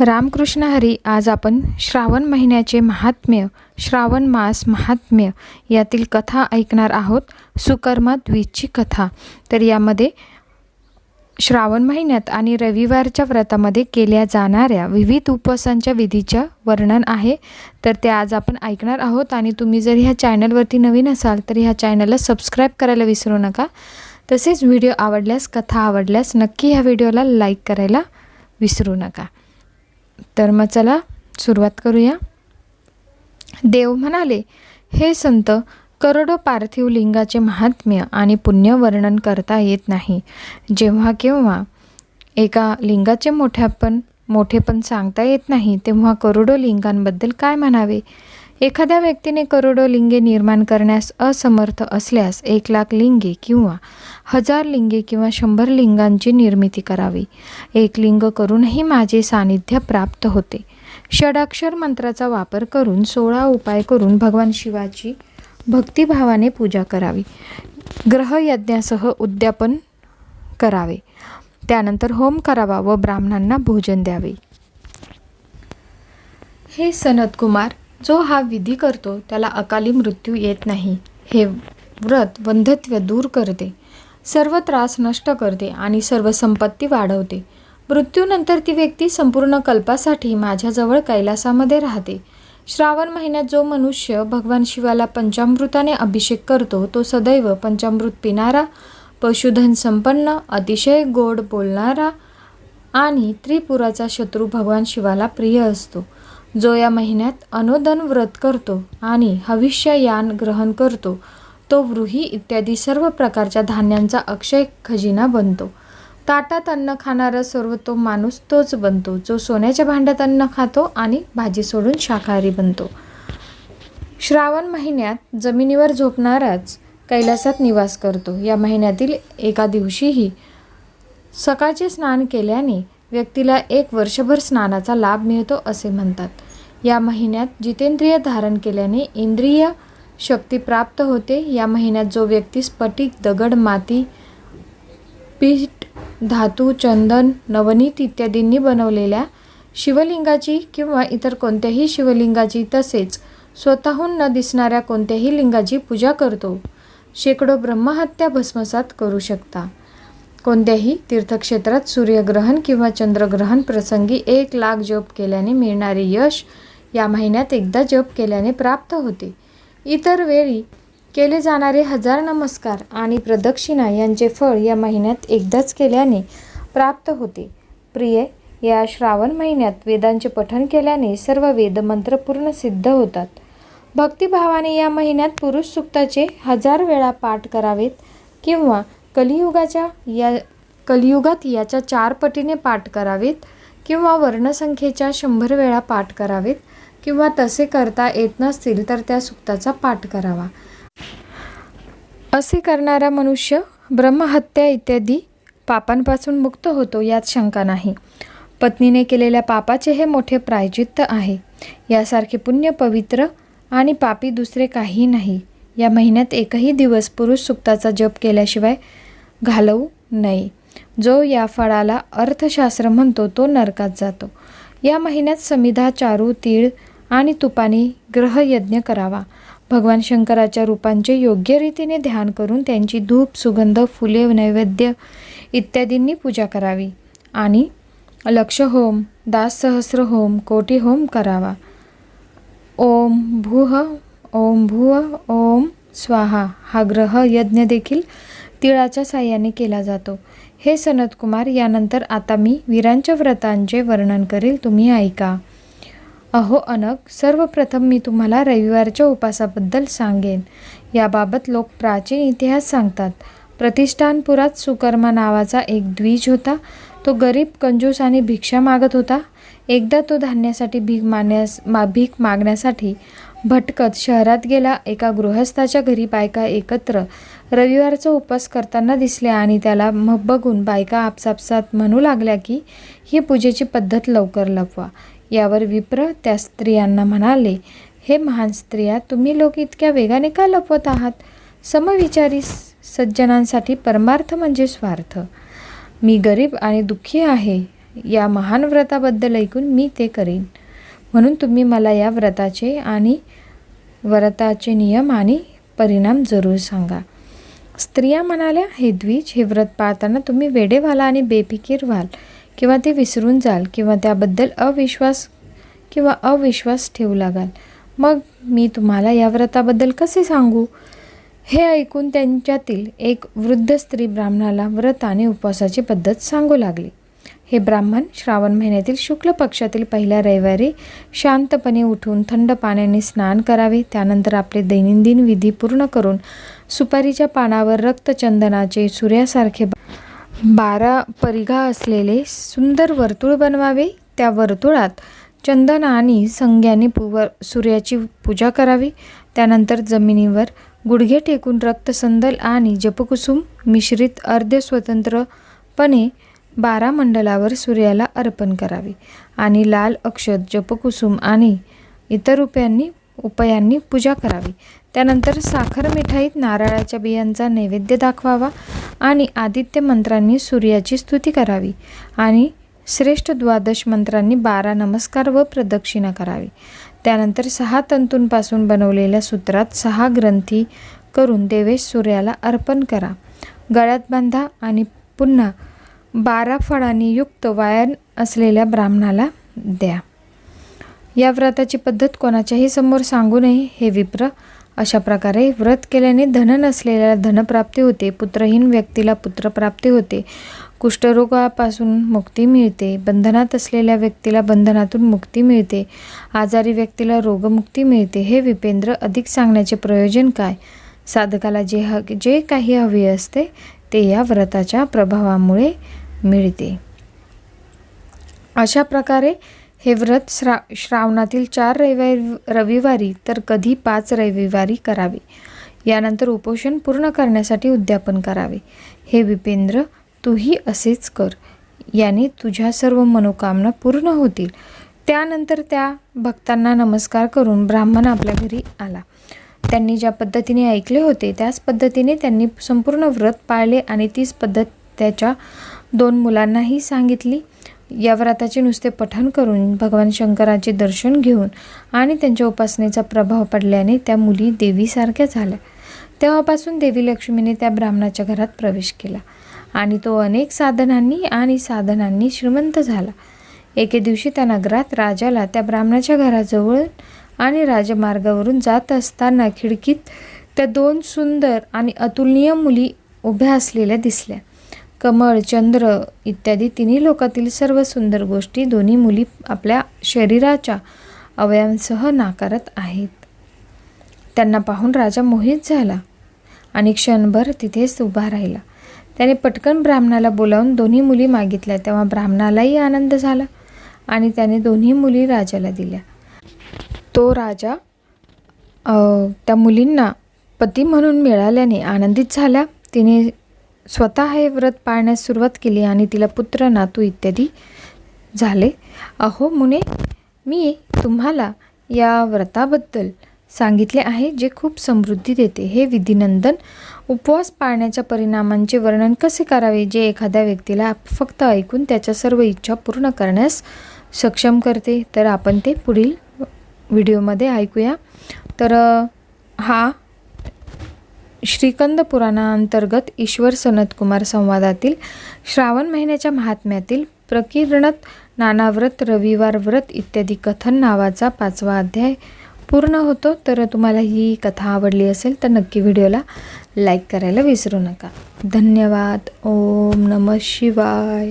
रामकृष्ण हरी आज आपण श्रावण महिन्याचे महात्म्य श्रावण मास महात्म्य यातील कथा ऐकणार आहोत. सुकर्मा द्वीजची कथा. तर यामध्ये श्रावण महिन्यात आणि रविवारच्या व्रतामध्ये केल्या जाणाऱ्या विविध उपवासांच्या विधीच्या वर्णन आहे. तर ते आज आपण ऐकणार आहोत आणि तुम्ही जर ह्या चॅनलवरती नवीन असाल तर ह्या चॅनलला सबस्क्राईब करायला विसरू नका. तसेच व्हिडिओ आवडल्यास कथा आवडल्यास नक्की ह्या व्हिडिओला लाईक करायला विसरू नका. तर मग चला सुरुवात करूया. देव म्हणाले हे संत करोडो पार्थिव लिंगाचे महात्म्य आणि पुण्य वर्णन करता येत नाही. जेव्हा केव्हा एका लिंगाचे मोठ्यापण मोठेपण सांगता येत नाही तेव्हा करोडो लिंगांबद्दल काय म्हणावे? एखाद्या व्यक्तीने करोडो लिंगे निर्माण करण्यास असमर्थ असल्यास एक लाख लिंगे किंवा हजार लिंगे किंवा शंभर लिंगांची निर्मिती करावी. एक लिंग करूनही माझे सानिध्य प्राप्त होते. षडाक्षर मंत्राचा वापर करून सोळा उपाय करून भगवान शिवाची भक्तिभावाने पूजा करावी. ग्रहयज्ञासह उद्यापन करावे. त्यानंतर होम करावा व ब्राह्मणांना भोजन द्यावे. हे सनत कुमार जो हा विधी करतो त्याला अकाली मृत्यू येत नाही. हे व्रत वंधत्व दूर करते. सर्व त्रास नष्ट करते आणि सर्व संपत्ती वाढवते. मृत्यूनंतर ती व्यक्ती संपूर्ण कल्पासाठी माझ्याजवळ कैलासामध्ये राहते. श्रावण महिन्यात जो मनुष्य भगवान शिवाला पंचामृताने अभिषेक करतो तो सदैव पंचामृत पिणारा पशुधन संपन्न अतिशय गोड बोलणारा आणि त्रिपुराचा शत्रू भगवान शिवाला प्रिय असतो. जो या महिन्यात अनोदन व्रत करतो आणि हविष्ययान ग्रहण करतो तो व्रूही इत्यादी सर्व प्रकारच्या धान्यांचा अक्षय खजिना बनतो. ताटात अन्न खाणारा सर्व तो माणूस तोच बनतो जो सोन्याच्या भांड्यात अन्न खातो आणि भाजी सोडून शाकाहारी बनतो. श्रावण महिन्यात जमिनीवर झोपणाराच कैलासात निवास करतो. या महिन्यातील एका दिवशीही सकाळचे स्नान केल्याने व्यक्तीला एक वर्षभर स्नानाचा लाभ मिळतो असे म्हणतात. या महिन्यात जितेंद्रिय धारण केल्याने इंद्रिय शक्ती प्राप्त होते. या महिन्यात जो व्यक्ती स्फटिक दगड माती पीठ धातू चंदन नवनीत इत्यादींनी बनवलेल्या शिवलिंगाची किंवा इतर कोणत्याही शिवलिंगाची तसेच स्वतःहून न दिसणाऱ्या कोणत्याही लिंगाची पूजा करतो. शेकडो ब्रह्महत्या भस्मसात करू शकता. कोणत्याही तीर्थक्षेत्रात सूर्यग्रहण किंवा चंद्रग्रहण प्रसंगी एक लाख जप केल्याने मिळणारे यश या महिन्यात एकदा जप केल्याने प्राप्त होते. इतर वेळी केले जाणारे हजार नमस्कार आणि प्रदक्षिणा यांचे फळ या महिन्यात एकदाच केल्याने प्राप्त होते. प्रिय या श्रावण महिन्यात वेदांचे पठण केल्याने सर्व वेदमंत्र पूर्ण सिद्ध होतात. भक्तिभावाने या महिन्यात पुरुष सुक्ताचे हजार वेळा पाठ करावेत किंवा कलियुगाच्या या कलियुगात याच्या चार पटीने पाठ करावेत किंवा वर्णसंख्येच्या शंभर वेळा पाठ करावेत किंवा तसे करता येत नसतील तर त्या सुक्ताचा पाठ करावा. असे करणारा मनुष्य ब्रह्महत्या इत्यादी पापांपासून मुक्त होतो यात शंका नाही. पत्नीने केलेल्या पापाचे हे मोठे प्रायचित्त आहे. यासारखे पुण्य पवित्र आणि पापी दुसरे काही नाही. या महिन्यात एकही दिवस पुरुष सुक्ताचा जप केल्याशिवाय घालवू नये. जो या फळाला अर्थशास्त्र म्हणतो तो नरकात जातो. या महिन्यात समिधा चारू तीळ आणि तुपाने ग्रहयज्ञ करावा. भगवान शंकराच्या रूपांचे योग्य रीतीने ध्यान करून त्यांची धूप सुगंध फुले नैवेद्य इत्यादींनी पूजा करावी. आणि लक्ष होम दास सहस्र होम कोटी होम करावा. ओम भूह ओम भुव ओम स्वाहा हा ग्रह यज्ञ देखील तिळाच्या साह्याने केला जातो. हे सनतकुमार यानंतर आता मी वीरांच्या व्रतांचे वर्णन करेल तुम्ही ऐका. अहो अनक सर्वप्रथम मी तुम्हाला रविवारच्या उपासाबद्दल सांगेन. याबाबत लोक प्राचीन इतिहास सांगतात. प्रतिष्ठानपुरात सुकर्मा नावाचा एक द्विज होता. तो गरीब कंजूस आणि भिक्षा मागत होता. एकदा तो धान्यासाठी भीक मागण्यास मा भीक मागण्यासाठी भटकत शहरात गेला. एका गृहस्थाच्या घरी बायका एकत्र रविवारचा उपवास करताना दिसल्या आणि त्याला मग बघून बायका आपसापसात म्हणू लागल्या की ही पूजेची पद्धत लवकर लपवा. यावर विप्र त्या स्त्रियांना म्हणाले हे महान स्त्रिया तुम्ही लोक इतक्या वेगाने का लपवत आहात? समविचारी सज्जनांसाठी परमार्थ म्हणजे स्वार्थ. मी गरीब आणि दुःखी आहे या महान व्रताबद्दल ऐकून मी ते करीन. म्हणून तुम्ही मला या व्रताचे आणि व्रताचे नियम आणि परिणाम जरूर सांगा. स्त्रिया म्हणाल्या हे द्विज हे व्रत पाळताना तुम्ही वेडे व्हाल आणि बेफिकीर व्हाल. किंवा ते विसरून जाल किंवा त्याबद्दल अविश्वास किंवा अविश्वास ठेवू लागाल. मग मी तुम्हाला या व्रताबद्दल कसे सांगू? हे ऐकून त्यांच्यातील एक वृद्ध स्त्री ब्राह्मणाला व्रत आणि उपवासाची पद्धत सांगू लागली. हे ब्राह्मण श्रावण महिन्यातील शुक्ल पक्षातील पहिल्या रविवारी शांतपणे उठून थंड पाण्याने स्नान करावे. त्यानंतर आपले दैनंदिन विधी पूर्ण करून सुपारीच्या पानावर रक्तचंदनाचे सूर्यासारखे बारा परिघा असलेले सुंदर वर्तुळ बनवावे. त्या वर्तुळात चंदन आणि संग्याने पुवर सूर्याची पूजा करावी. त्यानंतर जमिनीवर गुडघे टेकून रक्तसंदल आणि जपकुसुम मिश्रित अर्ध स्वतंत्रपणे बारा मंडलावर सूर्याला अर्पण करावे. आणि लाल अक्षत जपकुसुम आणि इतर रुपयांनी उपायांनी पूजा करावी. त्यानंतर साखर मिठाईत नारळाच्या बियांचा नैवेद्य दाखवावा आणि आदित्य मंत्रांनी सूर्याची स्तुती करावी आणि श्रेष्ठ द्वादश मंत्रांनी बारा नमस्कार व प्रदक्षिणा करावी. त्यानंतर सहा तंतूंपासून बनवलेल्या सूत्रात सहा ग्रंथी करून देवेश सूर्याला अर्पण करा. गळ्यात बांधा आणि पुन्हा बारा फळांनी युक्त वायन असलेल्या ब्राह्मणाला द्या. या व्रताची पद्धत कोणाच्याही समोर सांगू नये हे विप्र. अशा प्रकारे व्रत केल्याने धन नसलेल्याला धनप्राप्ती होते पुत्रहीन व्यक्तीला पुत्रप्राप्ती होते. कुष्ठरोगापासून मुक्ती मिळते बंधनात असलेल्या व्यक्तीला बंधनातून मुक्ती मिळते आजारी व्यक्तीला रोगमुक्ती मिळते. हे विपेंद्र अधिक सांगण्याचे प्रयोजन काय? साधकाला जे ह जे काही हवे असते ते या व्रताच्या प्रभावामुळे मिळते. अशा प्रकारे हे व्रत श्रा श्रावणातील चार रविवारी रविवारी तर कधी पाच रविवारी करावे. यानंतर उपोषण पूर्ण करण्यासाठी उद्यापन करावे. हे विपेंद्र तूही असेच कर. याने तुझ्या सर्व मनोकामना पूर्ण होतील. त्यानंतर त्या भक्तांना नमस्कार करून ब्राह्मण आपल्या घरी आला. त्यांनी ज्या पद्धतीने ऐकले होते त्याच पद्धतीने त्यांनी संपूर्ण व्रत पाळले आणि तीच पद्धत त्याच्या दोन मुलांनाही सांगितली. या व्रताचे नुसते पठण करून भगवान शंकराचे दर्शन घेऊन आणि त्यांच्या उपासनेचा प्रभाव पडल्याने त्या मुली देवीसारख्या झाल्या. तेव्हापासून देवी लक्ष्मीने त्या ब्राह्मणाच्या घरात प्रवेश केला आणि तो अनेक साधनांनी आणि साधनांनी श्रीमंत झाला. एके दिवशी त्या नगरात राजाला त्या ब्राह्मणाच्या घराजवळ आणि राजमार्गावरून जात असताना खिडकीत त्या दोन सुंदर आणि अतुलनीय मुली उभ्या असलेल्या दिसल्या. कमळ चंद्र इत्यादी तिन्ही लोकातील सर्व सुंदर गोष्टी दोन्ही मुली आपल्या शरीराच्या अवयवांसह नाकारत आहेत. त्यांना पाहून राजा मोहित झाला आणि क्षणभर तिथेच उभा राहिला. त्याने पटकन ब्राह्मणाला बोलावून दोन्ही मुली मागितल्या. तेव्हा ब्राह्मणालाही आनंद झाला आणि त्याने दोन्ही मुली राजाला दिल्या. तो राजा त्या मुलींना पती म्हणून मिळाल्याने आनंदित झाल्या तिने स्वतः हे व्रत पाळण्यास सुरुवात केली आणि तिला पुत्र नातू इत्यादी झाले. अहो मुने मी तुम्हाला या व्रताबद्दल सांगितले आहे जे खूप समृद्धी देते. हे विधिनंदन उपवास पाळण्याच्या परिणामांचे वर्णन कसे करावे जे एखाद्या व्यक्तीला फक्त ऐकून त्याच्या सर्व इच्छा पूर्ण करण्यास सक्षम करते? तर आपण ते पुढील व्हिडिओमध्ये ऐकूया. तर हा श्रीकंद पुराणाअंतर्गत ईश्वर सनतकुमार संवादातील श्रावण महिन्याच्या महात्म्यातील प्रकीर्णत नानाव्रत रविवार व्रत इत्यादी कथन नावाचा पाचवा अध्याय पूर्ण होतो. तर तुम्हाला ही कथा आवडली असेल तर नक्की व्हिडिओला लाईक करायला विसरू नका. धन्यवाद. ओम नम शिवाय.